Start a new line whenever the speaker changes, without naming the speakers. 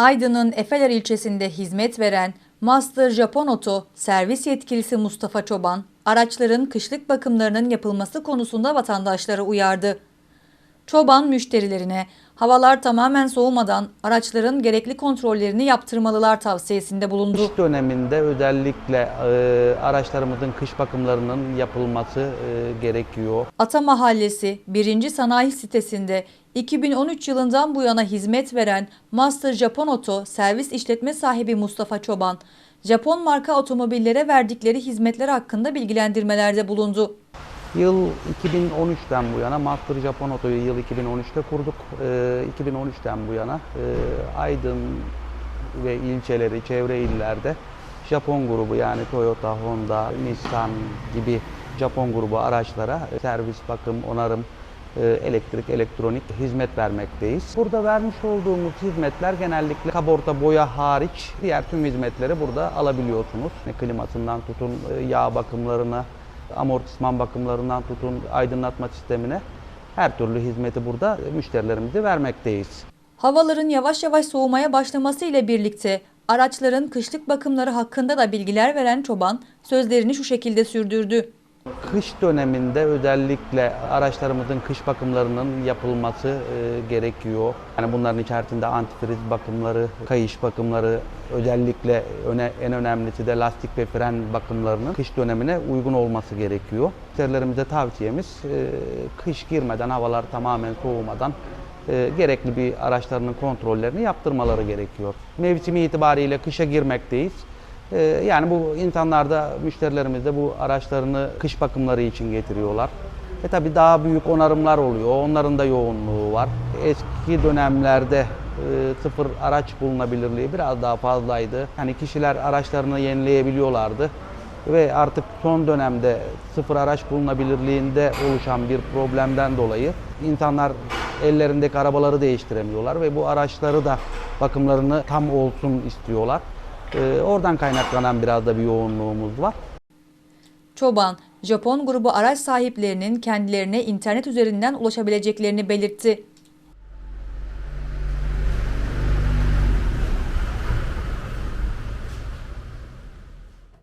Aydın'ın Efeler ilçesinde hizmet veren Master Japon Oto servis yetkilisi Mustafa Çoban, araçların kışlık bakımlarının yapılması konusunda vatandaşları uyardı. Çoban müşterilerine havalar tamamen soğumadan araçların gerekli kontrollerini yaptırmalılar tavsiyesinde bulundu.
Kış döneminde özellikle e, araçlarımızın kış bakımlarının yapılması e, gerekiyor.
Ata Mahallesi 1. Sanayi Sitesi'nde 2013 yılından bu yana hizmet veren Master Japon Oto servis işletme sahibi Mustafa Çoban, Japon marka otomobillere verdikleri hizmetler hakkında bilgilendirmelerde bulundu.
Yıl 2013'ten bu yana Master Japon Oto'yu yıl 2013'te kurduk. E, 2013'ten bu yana e, Aydın ve ilçeleri, çevre illerde Japon grubu yani Toyota, Honda, Nissan gibi Japon grubu araçlara servis, bakım, onarım, e, elektrik, elektronik hizmet vermekteyiz. Burada vermiş olduğumuz hizmetler genellikle kaborta boya hariç diğer tüm hizmetleri burada alabiliyorsunuz. Klimasından tutun e, yağ bakımlarına, amortisman bakımlarından tutun aydınlatma sistemine her türlü hizmeti burada müşterilerimize vermekteyiz.
Havaların yavaş yavaş soğumaya başlaması ile birlikte araçların kışlık bakımları hakkında da bilgiler veren Çoban sözlerini şu şekilde sürdürdü.
Kış döneminde özellikle araçlarımızın kış bakımlarının yapılması e, gerekiyor. Yani bunların içerisinde antifriz bakımları, kayış bakımları, özellikle öne, en önemlisi de lastik ve fren bakımlarının kış dönemine uygun olması gerekiyor. Müşterilerimize tavsiyemiz e, kış girmeden, havalar tamamen soğumadan e, gerekli bir araçlarının kontrollerini yaptırmaları gerekiyor. Mevsimi itibariyle kışa girmekteyiz. Ee, Yani bu insanlar da müşterilerimiz de bu araçlarını kış bakımları için getiriyorlar. E tabi daha büyük onarımlar oluyor. Onların da yoğunluğu var. Eski dönemlerde e, sıfır araç bulunabilirliği biraz daha fazlaydı. Hani kişiler araçlarını yenileyebiliyorlardı. Ve artık son dönemde sıfır araç bulunabilirliğinde oluşan bir problemden dolayı insanlar ellerindeki arabaları değiştiremiyorlar ve bu araçları da bakımlarını tam olsun istiyorlar. Ee, oradan kaynaklanan biraz da bir yoğunluğumuz var.
Çoban, Japon grubu araç sahiplerinin kendilerine internet üzerinden ulaşabileceklerini belirtti.